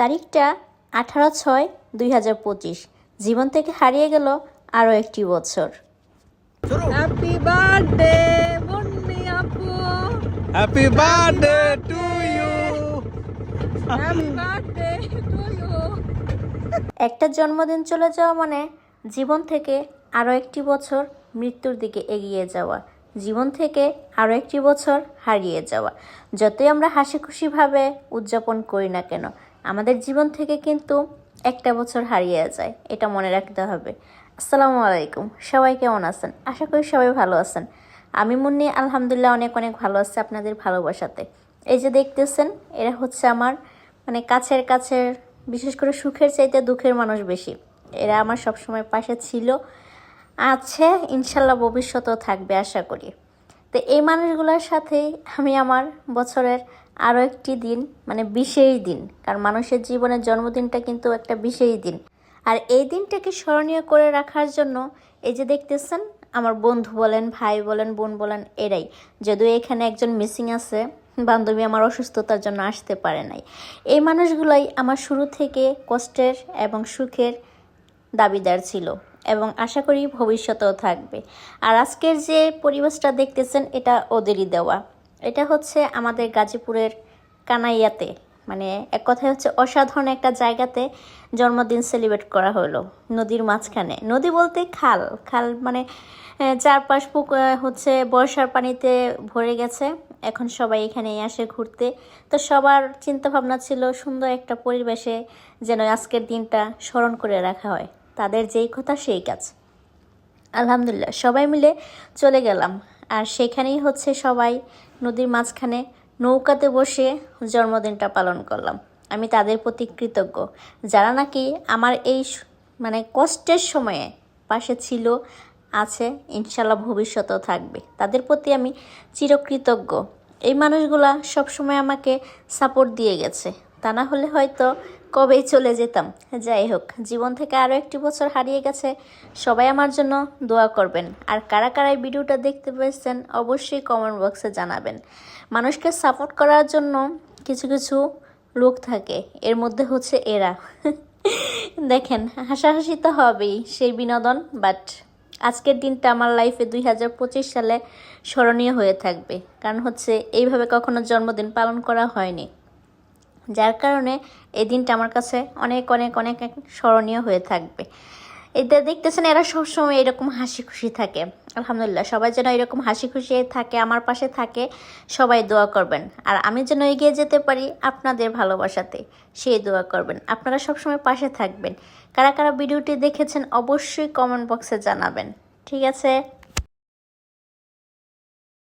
তারিখটা আঠারো ছয় দুই হাজার পঁচিশ। জীবন থেকে হারিয়ে গেল আরও একটি বছর। হ্যাপি বার্থডে আপু happy birthday to you happy birthday to you একটা জন্মদিন চলে যাওয়া মানে জীবন থেকে আরও একটি বছর মৃত্যুর দিকে এগিয়ে যাওয়া। জীবন থেকে আরও একটি বছর হারিয়ে যাওয়া। যতই আমরা হাসি খুশিভাবে উদযাপন করি না কেন আমাদের জীবন থেকে কিন্তু একটা বছর হারিয়ে যায়, এটা মনে রাখতে হবে। আসসালামু আলাইকুম, সবাই কেমন আছেন? আশা করি সবাই ভালো আছেন। আমি মুন্নি, আলহামদুলিল্লাহ অনেক অনেক ভালো আছি আপনাদের ভালোবাসাতে। এই যে দেখতেছেন, এরা হচ্ছে আমার মানে কাছের কাছের, বিশেষ করে সুখের চাইতে দুঃখের মানুষ বেশি। এরা আমার সবসময় পাশে ছিল, আছে, ইনশাল্লাহ ভবিষ্যতেও থাকবে, আশা করি। তো এই মানুষগুলোর সাথেই আমি আমার বছরের আরও একটি দিন মানে বিশেষ দিন, কারণ মানুষের জীবনের জন্মদিনটা কিন্তু একটা বিশেষ দিন। আর এই দিনটাকে স্মরণীয় করে রাখার জন্য এই যে দেখতেছেন, আমার বন্ধু বলেন, ভাই বলেন, বোন বলেন, এরাই। যদিও এখানে একজন মিসিং আছে, বান্ধবী আমার অসুস্থতার জন্য আসতে পারে নাই। এই মানুষগুলাই আমার শুরু থেকে কষ্টের এবং সুখের দাবিদার ছিল এবং আশা করি ভবিষ্যতেও থাকবে। আর আজকের যে পরিবেশটা দেখতেছেন, এটা ওদেরই দেওয়া। এটা হচ্ছে আমাদের গাজীপুরের কানাইয়াতে। মানে এক কথায় হচ্ছে অসাধারণ একটা জায়গাতে জন্মদিন সেলিব্রেট করা হলো, নদীর মাঝখানে। নদী বলতে খাল। খাল মানে চারপাশ পুক হচ্ছে বর্ষার পানিতে ভরে গেছে। এখন সবাই এখানে আসে ঘুরতে। তো সবার চিন্তা ভাবনা ছিল সুন্দর একটা পরিবেশে যেন আজকের দিনটা স্মরণ করে রাখা হয়। তাদের যেই কথা সেই কাজ। আলহামদুলিল্লাহ, সবাই মিলে চলে গেলাম। আর সেখানেই হচ্ছে সবাই নদীর মাঝখানে নৌকাতে বসে জন্মদিনটা পালন করলাম। আমি তাদের প্রতি কৃতজ্ঞ। যারা নাকি আমার এই মানে কষ্টের সময়ে পাশে ছিল, আছে, ইনশাল্লাহ ভবিষ্যতেও থাকবে। তাদের প্রতি আমি চিরকৃতজ্ঞ। এই মানুষগুলা সবসময় আমাকে সাপোর্ট দিয়ে গেছে। তা না হলে হয়তো কবেই চলে যেতাম। যাই হোক, জীবন থেকে আরও একটি বছর হারিয়ে গেছে। সবাই আমার জন্য দোয়া করবেন। আর কারা কারা ভিডিওটা দেখতে পেয়েছেন, অবশ্যই কমেন্ট বক্সে জানাবেন। মানুষকে সাপোর্ট করার জন্য কিছু কিছু লোক থাকে। এর মধ্যে হচ্ছে এরা। দেখেন, হাসাহাসি তো হবেই সেই বিনোদন বাট আজকের দিনটা আমার লাইফে দুই হাজার পঁচিশ সালে স্মরণীয় হয়ে থাকবে। কারণ হচ্ছে, এইভাবে কখনো জন্মদিন পালন করা হয়নি। যার কারণে এই দিনটা আমার কাছে অনেক অনেক অনেক স্মরণীয় হয়ে থাকবে। এতে দেখতেছেন এরা সবসময় এরকম হাসি খুশি থাকে। আলহামদুলিল্লাহ, সবাই যেন এরকম হাসি খুশি থাকে, আমার পাশে থাকে, সবাই দোয়া করবেন। আর আমি যেন এগিয়ে যেতে পারি আপনাদের ভালোবাসাতে, সেই দোয়া করবেন। আপনারা সবসময় পাশে থাকবেন। কারা কারা ভিডিওটি দেখেছেন অবশ্যই কমেন্ট বক্সে জানাবেন। ঠিক আছে?